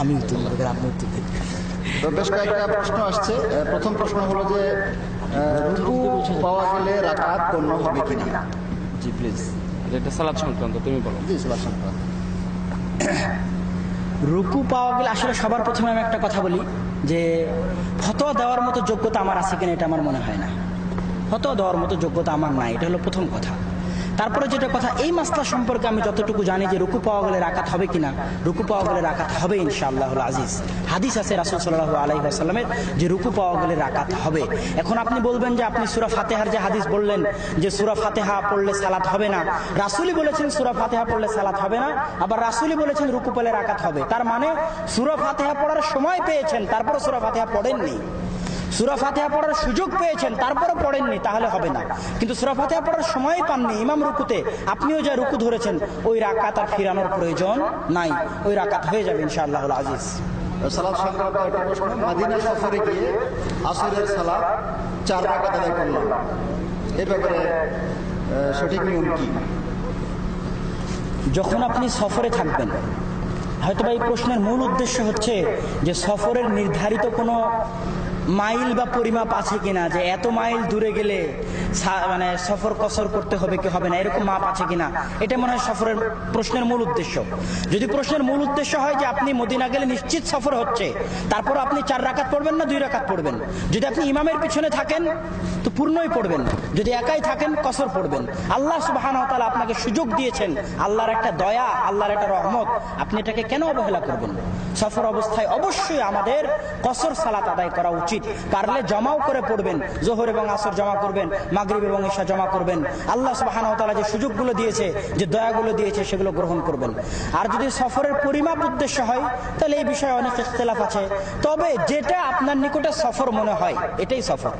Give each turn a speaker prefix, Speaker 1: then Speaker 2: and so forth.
Speaker 1: আমি উত্তর দেবো আপনি উত্তর দেবেন
Speaker 2: বেশ কয়েকটা প্রশ্ন আসছে। প্রথম প্রশ্ন হলো যে রুকু পাওয়া গেলে রাকাত গণ্য হবে কিনা?
Speaker 1: জি প্লিজ
Speaker 3: এটা সালাদ সংক্রান্ত তুমি বলো।
Speaker 2: জি সুভাষ সংক্রান্ত।
Speaker 4: রুকু পাওয়া গেলে আসলে সবার প্রথমে আমি একটা কথা বলি যে ফতোয়া দেওয়ার মতো যোগ্যতা আমার আছে কিনা এটা আমার মনে হয় না। ফতোয়া দেওয়ার মতো যোগ্যতা আমার নাই এটা হলো প্রথম কথা। তারপরে যেটা কথা, এই মাসলা সম্পর্কে আমি যতটুকু জানি যে রুকু পাওয়া গেলে রাখাত হবে কিনা, রুকু পাওয়া গেলে রাখাত হবে ইনশাআল্লাহ আজিজ। হাদিস আছে রাসুল সাল্লাহ আলাইহি আসাল্লামের যে রুকু পাওয়া গেলে রাকাত হবে। এখন আপনি বলবেন যে আপনি সুরা ফাতেহার যে হাদিস বললেন যে সুরা ফাতেহা পড়লে সালাত হবে না রাসুলি বলেছেন সুরা ফাতেহা পড়লে সালাত হবে না, আবার রাসুলি বলেছেন রুকু পেলে রাকাত হবে। তার মানে সুরা ফাতেহা পড়ার সময় পেয়েছেন তারপরে সুরা ফাতেহা পড়েননি। সুরা ফাতেহা পড়ার সুযোগ পেয়েছেন তারপরে পড়েননি তাহলে হবে না। কিন্তু সুরা ফাতেহা পড়ার সময় পাননি। ইমাম রুকুতে আপনিও যা রুকু ধরেছেন ওই রাকাত আর ফিরানোর প্রয়োজন নাই। ওই রাকাত হয়ে যাবে ইনশাআল্লাহ আজিজ।
Speaker 2: সালাদ সংক্রান্ত একটা প্রশ্ন মাদিনা সফরে গিয়ে আসরের সালাদ চার রাকাত আদায় করলাম। এ ব্যাপারে সঠিক নিয়ম কি?
Speaker 4: যখন আপনি সফরে থাকবেন হয়তো এই প্রশ্নের মূল উদ্দেশ্য হচ্ছে যে সফরের নির্ধারিত কোনো মাইল বা পরিমাপ আছে কিনা? যে এত মাইল দূরে গেলে মানে সফর কসর করতে হবে কি হবে না? এরকম মাপ আছে কিনা? এটা মনে হয় সফরের প্রশ্নের মূল উদ্দেশ্য। যদি প্রশ্নের মূল উদ্দেশ্য হয় যে আপনি মদিনা গেলে নিশ্চিত সফর হচ্ছে, তারপর আপনি চার রাকাত পড়বেন না দুই রাকাত পড়বেন? যদি আপনি ইমামের পিছনে থাকেন, তো পূর্ণই পড়বেন। যদি একাই থাকেন, কসর পড়বেন। আল্লাহ সুবাহ আপনাকে সুযোগ দিয়েছেন। আল্লাহর একটা দয়া, আল্লাহর একটা রহমত। আপনি এটাকে কেন অবহেলা করবেন? সফর অবস্থায় অবশ্যই আমাদের কসর সালাত আদায় করা উচিত। পারলে জমাও করে পড়বেন, জোহর এবং আসর জমা করবেন, মাগরীব এবং ঈশা জমা করবেন। আল্লাহ সুবাহ যে সুযোগগুলো দিয়েছে, যে দয়াগুলো দিয়েছে, সেগুলো গ্রহণ করবেন। আর যদি সফরের পরিমাপ উদ্দেশ্য হয়, তাহলে এই বিষয়ে অনেক ইখতলাফ আছে। তবে যেটা আপনার নিকটে সফর মনে হয়, এটাই সফর।